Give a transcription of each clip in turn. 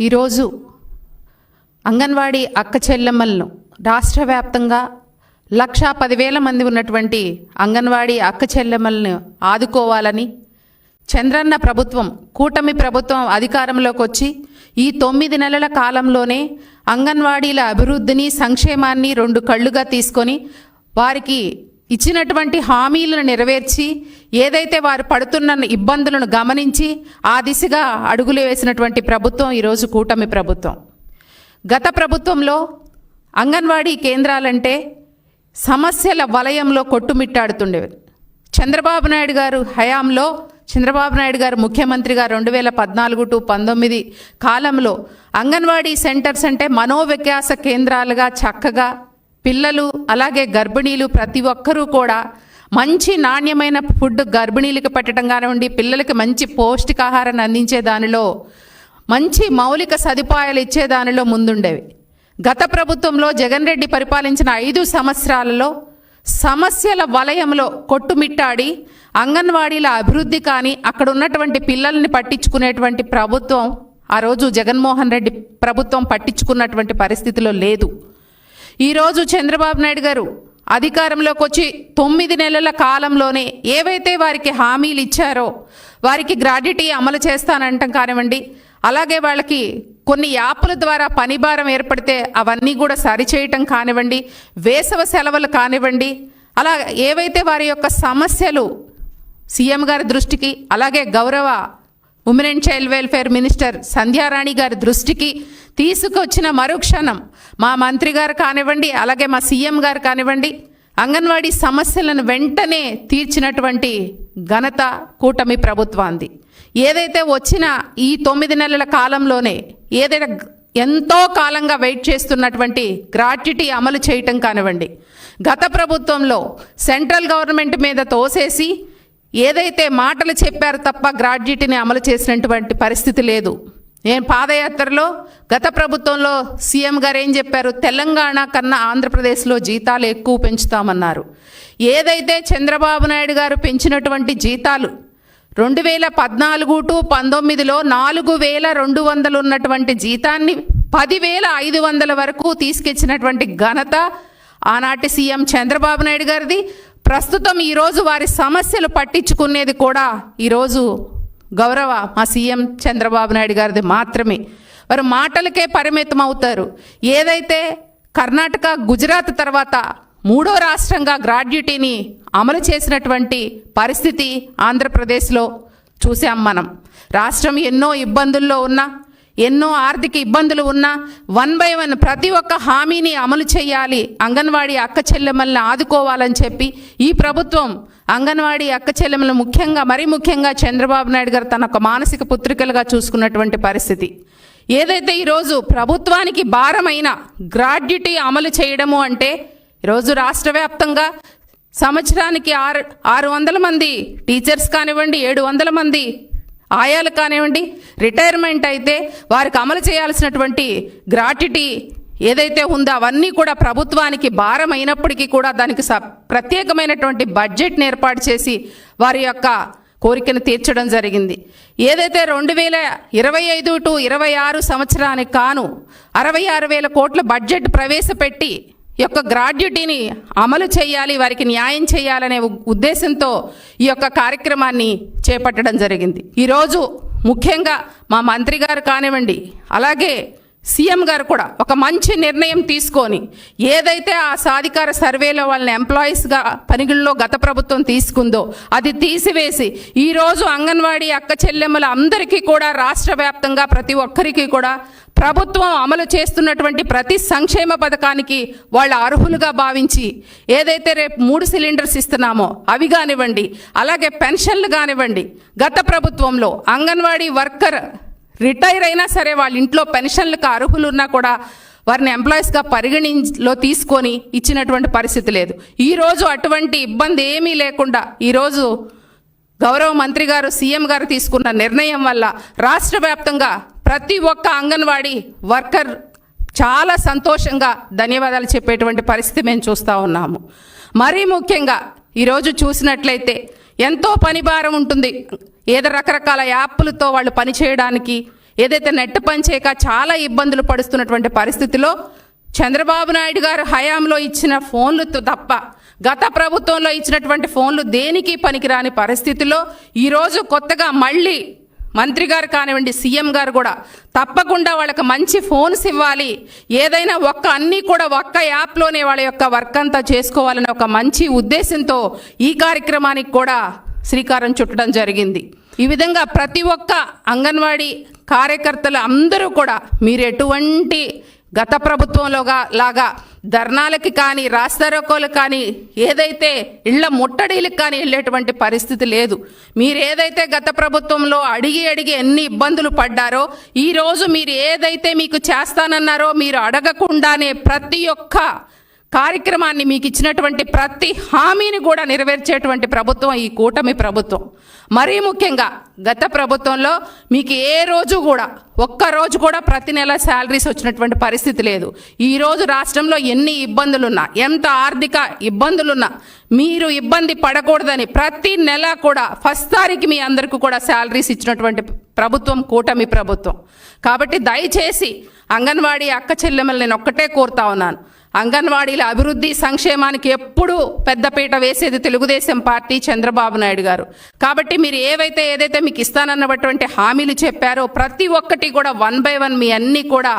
ఈరోజు అంగన్వాడీ అక్క చెల్లెమ్మలను రాష్ట్ర వ్యాప్తంగా లక్షా పదివేల మంది ఉన్నటువంటి అంగన్వాడీ అక్క చెల్లెమ్మలను ఆదుకోవాలని చంద్రన్న ప్రభుత్వం కూటమి ప్రభుత్వం అధికారంలోకి వచ్చి ఈ తొమ్మిది నెలల కాలంలోనే అంగన్వాడీల అభివృద్ధిని సంక్షేమాన్ని రెండు కళ్ళుగా తీసుకొని వారికి ఇచ్చినటువంటి హామీలను నెరవేర్చి ఏదైతే వారు పడుతున్న ఇబ్బందులను గమనించి ఆ దిశగా అడుగులు వేసినటువంటి ప్రభుత్వం ఈరోజు కూటమి ప్రభుత్వం. గత ప్రభుత్వంలో అంగన్వాడీ కేంద్రాలంటే సమస్యల వలయంలో కొట్టుమిట్టాడుతుండేవి. చంద్రబాబు నాయుడు గారు హయాంలో చంద్రబాబు నాయుడు గారు ముఖ్యమంత్రిగా రెండు వేల పద్నాలుగు టు పంతొమ్మిది కాలంలో అంగన్వాడీ సెంటర్స్ అంటే మనోవికాస కేంద్రాలుగా చక్కగా పిల్లలు అలాగే గర్భిణీలు ప్రతి ఒక్కరూ కూడా మంచి నాణ్యమైన ఫుడ్ గర్భిణీలకు పెట్టడం కానివ్వండి పిల్లలకి మంచి పౌష్టికాహారాన్ని అందించే దానిలో మంచి మౌలిక సదుపాయాలు ఇచ్చే దానిలో ముందుండేవి. గత ప్రభుత్వంలో జగన్ రెడ్డి పరిపాలించిన ఐదు సంవత్సరాలలో సమస్యల వలయంలో కొట్టుమిట్టాడి అంగన్వాడీల అభివృద్ధి కానీ అక్కడ ఉన్నటువంటి పిల్లల్ని పట్టించుకునేటువంటి ప్రభుత్వం ఆ రోజు జగన్మోహన్ రెడ్డి ప్రభుత్వం పట్టించుకున్నటువంటి పరిస్థితిలో లేదు. ఈరోజు చంద్రబాబు నాయుడు గారు అధికారంలోకి వచ్చి తొమ్మిది నెలల కాలంలోనే ఏవైతే వారికి హామీలు ఇచ్చారో వారికి గ్రాడ్యుటీ అమలు చేస్తానంటాం కానివ్వండి అలాగే వాళ్ళకి కొన్ని యాప్ల ద్వారా పనిభారం ఏర్పడితే అవన్నీ కూడా సరిచేయటం కానివ్వండి వేసవ సెలవులు కానివ్వండి అలా ఏవైతే వారి యొక్క సమస్యలు సీఎం గారి దృష్టికి అలాగే గౌరవ women and child welfare minister Sandhyarani గారి దృష్టికి తీసుకొచ్చిన మరుక్షణం మా మంత్రి గారు కానివ్వండి అలాగే మా సీఎం గారు కానివ్వండి అంగన్వాడీ సమస్యలను వెంటనే తీర్చినటువంటి ఘనత కూటమి ప్రభుత్వాంది. ఏదైతే వచ్చిన ఈ తొమ్మిది నెలల కాలంలోనే ఏదైనా ఎంతో కాలంగా వెయిట్ చేస్తున్నటువంటి గ్రాట్యుటీ అమలు చేయటం కానివ్వండి. గత ప్రభుత్వంలో సెంట్రల్ గవర్నమెంట్ మీద తోసేసి ఏదైతే మాటలు చెప్పారు తప్ప గ్రాడ్యుటీని అమలు చేసినటువంటి పరిస్థితి లేదు. నేను పాదయాత్రలో గత ప్రభుత్వంలో సీఎం గారు ఏం చెప్పారు? తెలంగాణ కన్నా ఆంధ్రప్రదేశ్లో జీతాలు ఎక్కువ పెంచుతామన్నారు. ఏదైతే చంద్రబాబు నాయుడు గారు పెంచినటువంటి జీతాలు రెండు వేల పద్నాలుగు టు పంతొమ్మిదిలో నాలుగు వేల రెండు వందలు ఉన్నటువంటి జీతాన్ని పదివేల ఐదు వందల వరకు తీసుకొచ్చినటువంటి ఘనత ఆనాటి సీఎం చంద్రబాబు నాయుడు గారిది. ప్రస్తుతం ఈరోజు వారి సమస్యలు పట్టించుకునేది కూడా ఈరోజు గౌరవ మా సీఎం చంద్రబాబు నాయుడు గారిది మాత్రమే. వారు మాటలకే పరిమితం అవుతారు. ఏదైతే కర్ణాటక గుజరాత్ తర్వాత మూడో రాష్ట్రంగా గ్రాడ్యుటీని అమలు చేసినటువంటి పరిస్థితి ఆంధ్రప్రదేశ్లో చూసాం మనం. రాష్ట్రం ఎన్నో ఇబ్బందుల్లో ఉన్నా ఎన్నో ఆర్థిక ఇబ్బందులు ఉన్నా వన్ బై వన్ ప్రతి ఒక్క హామీని అమలు చేయాలి. అంగన్వాడీ అక్క చెల్లెమ్మల్ని ఆదుకోవాలని చెప్పి ఈ ప్రభుత్వం అంగన్వాడీ అక్క చెల్లెమ్మలు ముఖ్యంగా మరీ ముఖ్యంగా చంద్రబాబు నాయుడు గారు తన ఒక మానసిక పుత్రికలుగా చూసుకున్నటువంటి పరిస్థితి. ఏదైతే ఈరోజు ప్రభుత్వానికి భారమైన గ్రాడ్యుటీ అమలు చేయడము అంటే ఈరోజు రాష్ట్ర వ్యాప్తంగా సంవత్సరానికి ఆరు ఆరు వందల మంది టీచర్స్ కానివ్వండి ఏడు వందల మంది ఆయాలు కానివ్వండి రిటైర్మెంట్ అయితే వారికి అమలు చేయాల్సినటువంటి గ్రాట్యుటీ ఏదైతే ఉందో అవన్నీ కూడా ప్రభుత్వానికి భారం అయినప్పటికీ కూడా దానికి ప్రత్యేకమైనటువంటి బడ్జెట్ని ఏర్పాటు చేసి వారి యొక్క కోరికను తీర్చడం జరిగింది. ఏదైతే రెండు వేల ఇరవై ఐదు టు ఇరవై ఆరు సంవత్సరానికి కాను అరవై ఆరు వేల కోట్ల బడ్జెట్ ప్రవేశపెట్టి యొక్క గ్రాడ్యుటీని అమలు చేయాలి వారికి న్యాయం చేయాలనే ఉ- ఉద్దేశంతో ఈ యొక్క కార్యక్రమాన్ని చేపట్టడం జరిగింది. ఈరోజు ముఖ్యంగా మా మంత్రి గారు కానివ్వండి అలాగే సీఎం గారు కూడా ఒక మంచి నిర్ణయం తీసుకొని ఏదైతే ఆ సాధికార సర్వేలో వాళ్ళని ఎంప్లాయీస్గా పనిగుల్లో గత ప్రభుత్వం తీసుకుందో అది తీసివేసి ఈరోజు అంగన్వాడీ అక్క చెల్లెమ్మల అందరికీ కూడా రాష్ట్ర వ్యాప్తంగా ప్రతి ఒక్కరికి కూడా ప్రభుత్వం అమలు చేస్తున్నటువంటి ప్రతి సంక్షేమ పథకానికి వాళ్ళ అర్హులుగా భావించి ఏదైతే రేపు మూడు సిలిండర్స్ ఇస్తున్నామో అవి కానివ్వండి అలాగే పెన్షన్లు కానివ్వండి గత ప్రభుత్వంలో అంగన్వాడీ వర్కర్ రిటైర్ అయినా సరే వాళ్ళ ఇంట్లో పెన్షన్లకు అర్హులు ఉన్నా కూడా వారిని ఎంప్లాయీస్గా పరిగణిలో తీసుకొని ఇచ్చినటువంటి పరిస్థితి లేదు. ఈరోజు అటువంటి ఇబ్బంది ఏమీ లేకుండా ఈరోజు గౌరవ మంత్రి గారు సీఎం గారు తీసుకున్న నిర్ణయం వల్ల రాష్ట్ర వ్యాప్తంగా ప్రతి ఒక్క అంగన్వాడీ వర్కర్ చాలా సంతోషంగా ధన్యవాదాలు చెప్పేటువంటి పరిస్థితి మేము చూస్తూ ఉన్నాము. మరీ ముఖ్యంగా ఈరోజు చూసినట్లయితే ఎంతో పని భారం ఉంటుంది. ఏదో రకరకాల యాప్లతో వాళ్ళు పని చేయడానికి ఏదైతే నెట్ పనిచేయక చాలా ఇబ్బందులు పడుస్తున్నటువంటి పరిస్థితిలో చంద్రబాబు నాయుడు గారు హయాంలో ఇచ్చిన ఫోన్లు తప్ప గత ప్రభుత్వంలో ఇచ్చినటువంటి ఫోన్లు దేనికి పనికిరాని పరిస్థితిలో ఈరోజు కొత్తగా మళ్ళీ మంత్రి గారు కానివ్వండి సీఎం గారు కూడా తప్పకుండా వాళ్ళకి మంచి ఫోన్స్ ఇవ్వాలి. ఏదైనా ఒక్క అన్నీ కూడా ఒక్క యాప్లోనే వాళ్ళ యొక్క వర్క్ అంతా చేసుకోవాలని ఒక మంచి ఉద్దేశంతో ఈ కార్యక్రమానికి కూడా శ్రీకారం చుట్టడం జరిగింది. ఈ విధంగా ప్రతి ఒక్క అంగన్వాడీ కార్యకర్తలు అందరూ కూడా మీరు ఎటువంటి గత ప్రభుత్వంలోగా లాగా ధర్నాలకి కానీ రాస్తారోకోలు కానీ ఏదైతే ఇళ్ళ ముట్టడీలకు కానీ వెళ్ళేటువంటి పరిస్థితి లేదు. మీరు ఏదైతే గత ప్రభుత్వంలో అడిగి అడిగి ఎన్ని ఇబ్బందులు పడ్డారో ఈరోజు మీరు ఏదైతే మీకు చేస్తానన్నారో మీరు అడగకుండానే ప్రతి ఒక్క కార్యక్రమాన్ని మీకు ఇచ్చినటువంటి ప్రతి హామీని కూడా నెరవేర్చేటువంటి ప్రభుత్వం ఈ కూటమి ప్రభుత్వం. మరీ ముఖ్యంగా గత ప్రభుత్వంలో మీకు ఏ రోజు కూడా ఒక్క రోజు కూడా ప్రతి నెల శాలరీస్ వచ్చినటువంటి పరిస్థితి లేదు. ఈరోజు రాష్ట్రంలో ఎన్ని ఇబ్బందులున్నా ఎంత ఆర్థిక ఇబ్బందులున్నా మీరు ఇబ్బంది పడకూడదని ప్రతి నెల కూడా ఫస్ట్ తారీఖు మీ అందరికీ కూడా శాలరీస్ ఇచ్చినటువంటి ప్రభుత్వం కూటమి ప్రభుత్వం. కాబట్టి దయచేసి అంగన్వాడీ అక్క చెల్లెమ్మలు నేను ఒక్కటే కోరుతా ఉన్నాను. అంగన్వాడీల అభివృద్ధి సంక్షేమానికి ఎప్పుడూ పెద్దపీట వేసేది తెలుగుదేశం పార్టీ చంద్రబాబు నాయుడు గారు. కాబట్టి మీరు ఏవైతే ఏదైతే మీకు ఇస్తానన్నటువంటి హామీలు చెప్పారో ప్రతి ఒక్కటి కూడా వన్ బై వన్ మీ అన్నీ కూడా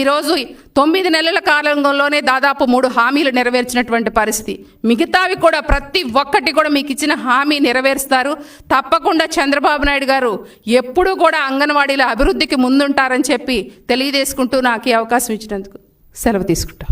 ఈరోజు తొమ్మిది నెలల కాలంలోనే దాదాపు మూడు హామీలు నెరవేర్చినటువంటి పరిస్థితి. మిగతావి కూడా ప్రతి ఒక్కటి కూడా మీకు ఇచ్చిన హామీ నెరవేరుస్తారు. తప్పకుండా చంద్రబాబు నాయుడు గారు ఎప్పుడూ కూడా అంగన్వాడీల అభివృద్ధికి ముందుంటారని చెప్పి తెలియజేసుకుంటూ నాకు ఈ అవకాశం ఇచ్చినందుకు సెలవు తీసుకుంటాం.